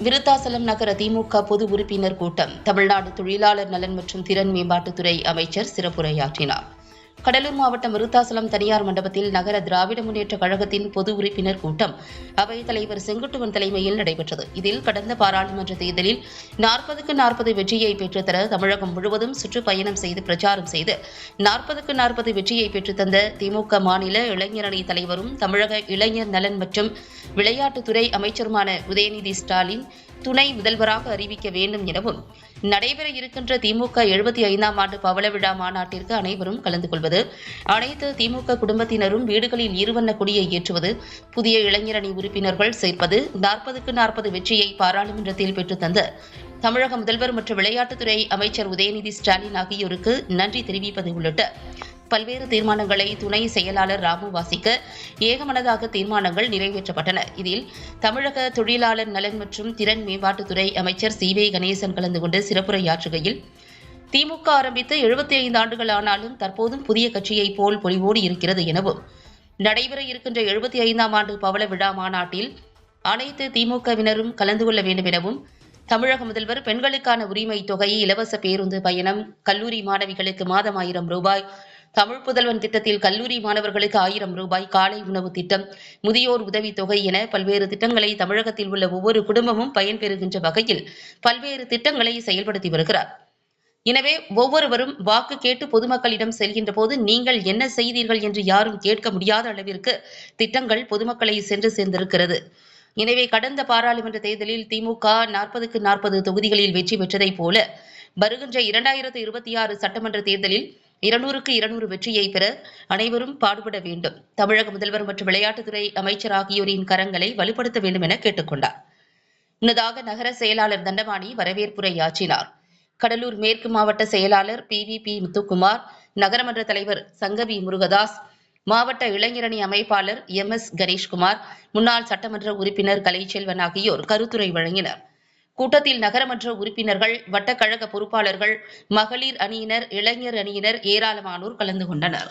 விருத்தாசலம் நகர திமுக பொது உறுப்பினர் கூட்டம். தமிழ்நாடு தொழிலாளர் நலன் மற்றும் திறன் மேம்பாட்டுத்துறை அமைச்சர் சிறப்புரையாற்றினார். கடலூர் மாவட்டம் விருத்தாசலம் தனியார் மண்டபத்தில் நகர திராவிட முன்னேற்ற கழகத்தின் பொது உறுப்பினர் கூட்டம் அவைத் தலைவர் செங்குட்டுவன் தலைமையில் நடைபெற்றது. இதில் கடந்த பாராளுமன்ற தேர்தலில் நாற்பதுக்கு நாற்பது வெற்றியை பெற்றுத்தர தமிழகம் முழுவதும் சுற்றுப்பயணம் செய்து பிரச்சாரம் செய்து நாற்பதுக்கு நாற்பது வெற்றியை பெற்றுத்தந்த திமுக மாநில இளைஞரணி தலைவரும் தமிழக இளைஞர் நலன் மற்றும் விளையாட்டுத்துறை அமைச்சருமான உதயநிதி ஸ்டாலின் துணை முதல்வராக அறிவிக்க வேண்டும் எனவும் நடைபெற இருக்கின்ற திமுக எழுபத்தி ஐந்தாம் ஆண்டு பவள விழா மாநாட்டிற்கு அனைவரும் கலந்து கொள்வது அனைத்து திமுக குடும்பத்தினரும் வீடுகளில் இருவண்ண கொடியை ஏற்றுவது புதிய இளைஞரணி உறுப்பினர்கள் சேர்ப்பது நாற்பதுக்கு நாற்பது வெற்றியை பாராளுமன்றத்தில் பெற்றுத்தந்த தமிழக முதல்வர் மற்றும் விளையாட்டுத்துறை அமைச்சர் உதயநிதி ஸ்டாலின் ஆகியோருக்கு நன்றி தெரிவிப்பது உள்ளிட்ட பல்வேறு தீர்மானங்களை துணை செயலாளர் ராமு வாசிக்க ஏகமனதாக தீர்மானங்கள் நிறைவேற்றப்பட்டன. இதில் தமிழக தொழிலாளர் நலன் மற்றும் திறன் மேம்பாட்டுத்துறை அமைச்சர் சி வே கணேசன் கலந்து கொண்டு சிறப்புரையாற்றுகையில் திமுக ஆரம்பித்து எழுபத்தி ஐந்து ஆண்டுகள் ஆனாலும் தற்போதும் புதிய கட்சியைப் போல் பொலிவோடு இருக்கிறது எனவும் நடைபெற இருக்கின்ற எழுபத்தி ஐந்தாம் ஆண்டு பவள விழா மாநாட்டில் அனைத்து திமுகவினரும் கலந்து கொள்ள வேண்டும் எனவும் தமிழக முதல்வர் பெண்களுக்கான உரிமை தொகை இலவச பேருந்து பயணம் கல்லூரி மாணவிகளுக்கு மாதம் ஆயிரம் ரூபாய் தமிழ் புதல்வன் திட்டத்தில் கல்லூரி மாணவர்களுக்கு ஆயிரம் ரூபாய் காலை உணவு திட்டம். முதியோர் உதவித் தொகை என பல்வேறு திட்டங்களை தமிழகத்தில் உள்ள ஒவ்வொரு குடும்பமும் பயன்பெறுகின்ற வகையில் பல்வேறு திட்டங்களை செயல்படுத்தி வருகிறார். எனவே ஒவ்வொருவரும் வாக்கு கேட்டு பொதுமக்களிடம் செல்கின்ற போது நீங்கள் என்ன செய்தீர்கள் என்று யாரும் கேட்க முடியாத அளவிற்கு திட்டங்கள் பொதுமக்களை சென்று சேர்ந்திருக்கிறது. எனவே கடந்த பாராளுமன்ற தேர்தலில் திமுக நாற்பதுக்கு நாற்பது தொகுதிகளில் வெற்றி பெற்றதைப் போல வருகின்ற இரண்டாயிரத்து இருபத்தி ஆறு சட்டமன்ற தேர்தலில் இருநூறுக்கு இருநூறு வெற்றியை பெற அனைவரும் பாடுபட வேண்டும். தமிழக முதல்வர் மற்றும் விளையாட்டுத்துறை அமைச்சர் ஆகியோரின் கரங்களை வலுப்படுத்த வேண்டும் என கேட்டுக்கொண்டார். முன்னதாக நகர செயலாளர் தண்டபாணி வரவேற்புரை ஆற்றினார். கடலூர் மேற்கு மாவட்ட செயலாளர் பி வி பி முத்துக்குமார் நகரமன்ற தலைவர் சங்கவி முருகதாஸ் மாவட்ட இளைஞரணி அமைப்பாளர் எம் எஸ் கணேஷ்குமார் முன்னாள் சட்டமன்ற உறுப்பினர் கலைச்செல்வன் ஆகியோர் கருத்துரை வழங்கினர். கூட்டத்தில் நகரமன்ற உறுப்பினர்கள் வட்டக்கழக பொறுப்பாளர்கள் மகளிர் அணியினர் இளைஞர் அணியினர் ஏராளமானோர் கலந்து கொண்டனர்.